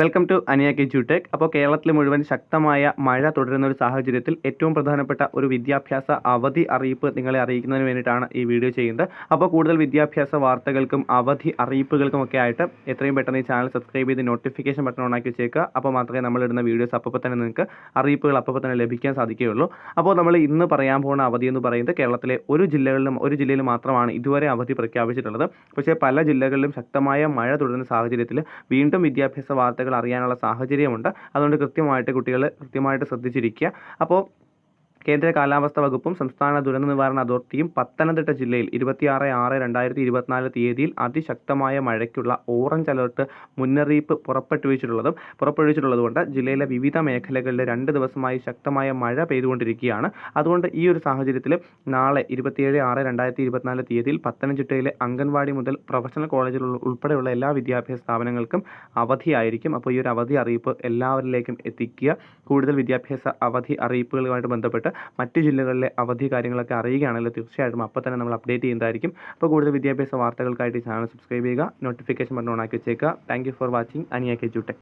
Welcome to അനിയാക്കി ജൂടെക് അപ്പോൾ കേരളത്തിൽ മുഴുവൻ ശക്തമായ മഴ തുടരുന്ന ഒരു സാഹചര്യത്തിൽ ഏറ്റവും പ്രധാനപ്പെട്ട ഒരു വിദ്യാഭ്യാസ അവധി അറിയിപ്പ് നിങ്ങളെ അറിയിക്കുന്നതിന് വേണ്ടിയിട്ടാണ് ഈ വീഡിയോ ചെയ്യുന്നത്. അപ്പോൾ കൂടുതൽ വിദ്യാഭ്യാസ വാർത്തകൾക്കും അവധി അറിയിപ്പുകൾക്കും ഒക്കെ ആയിട്ട് എത്രയും പെട്ടെന്ന് ഈ ചാനൽ സബ്സ്ക്രൈബ് ചെയ്ത് നോട്ടിഫിക്കേഷൻ ബട്ടൺ ഓണാക്കി വെച്ചേക്കുക. അപ്പോൾ മാത്രമേ നമ്മൾ ഇടുന്ന വീഡിയോസ് അപ്പോൾ തന്നെ നിങ്ങൾക്ക് അറിയിപ്പുകൾ അപ്പോൾ തന്നെ ലഭിക്കാൻ സാധിക്കുകയുള്ളൂ. അപ്പോൾ നമ്മൾ ഇന്ന് പറയാൻ പോകുന്ന അവധി എന്ന് പറയുന്നത് കേരളത്തിലെ ഒരു ജില്ലകളിലും ഒരു ജില്ലയിൽ മാത്രമാണ് ഇതുവരെ അവധി പ്രഖ്യാപിച്ചിട്ടുള്ളത്. പക്ഷേ പല ജില്ലകളിലും ശക്തമായ മഴ തുടരുന്ന സാഹചര്യത്തിൽ വീണ്ടും വിദ്യാഭ്യാസ വാർത്തകൾ അറിയാനുള്ള സാഹചര്യമുണ്ട്. അതുകൊണ്ട് കൃത്യമായിട്ട് കുട്ടികൾ കൃത്യമായിട്ട് ശ്രദ്ധിച്ചിരിക്കുക. അപ്പോൾ കേന്ദ്ര കാലാവസ്ഥാ വകുപ്പും സംസ്ഥാന ദുരന്ത നിവാരണ അതോറിറ്റിയും പത്തനംതിട്ട ജില്ലയിൽ ഇരുപത്തിയാറ് ആറ് രണ്ടായിരത്തി ഇരുപത്തിനാല് തീയതിയിൽ അതിശക്തമായ മഴയ്ക്കുള്ള ഓറഞ്ച് അലർട്ട് മുന്നറിയിപ്പ് പുറപ്പെടുവിച്ചിട്ടുള്ളതും പുറപ്പെടുവിച്ചിട്ടുള്ളതുകൊണ്ട് ജില്ലയിലെ വിവിധ മേഖലകളിൽ രണ്ട് ദിവസമായി ശക്തമായ മഴ പെയ്തുകൊണ്ടിരിക്കുകയാണ്. അതുകൊണ്ട് ഈ ഒരു സാഹചര്യത്തിൽ നാളെ ഇരുപത്തിയേഴ് ആറ് രണ്ടായിരത്തി ഇരുപത്തിനാല് തീയതിയിൽ പത്തനംതിട്ടയിലെ അംഗൻവാടി മുതൽ പ്രൊഫഷണൽ കോളേജുകൾ ഉൾപ്പെടെയുള്ള എല്ലാ വിദ്യാഭ്യാസ സ്ഥാപനങ്ങൾക്കും അവധിയായിരിക്കും. അപ്പോൾ ഈ ഒരു അവധി അറിയിപ്പ് എല്ലാവരിലേക്കും എത്തിക്കുക. കൂടുതൽ വിദ്യാഭ്യാസ അവധി അറിയിപ്പുകളുമായിട്ട് ബന്ധപ്പെട്ട് മറ്റ് ജില്ലകളിലെ അവധി കാര്യങ്ങളൊക്കെ അറിയുകയാണെങ്കിൽ തീർച്ചയായിട്ടും അപ്പോൾ തന്നെ നമ്മൾ അപ്ഡേറ്റ് ചെയ്യുന്നതായിരിക്കും. അപ്പോൾ കൂടുതൽ വിദ്യാഭ്യാസ വാർത്തകൾക്കായിട്ട് ചാനൽ സബ്സ്ക്രൈബ് ചെയ്യുക നോട്ടിഫിക്കേഷൻ ബട്ടൺ ഓൺ ആക്കി വെച്ചേക്കുക. താങ്ക് ഫോർ വാച്ചിങ് അനിയ കെ ജൂട്ടെ.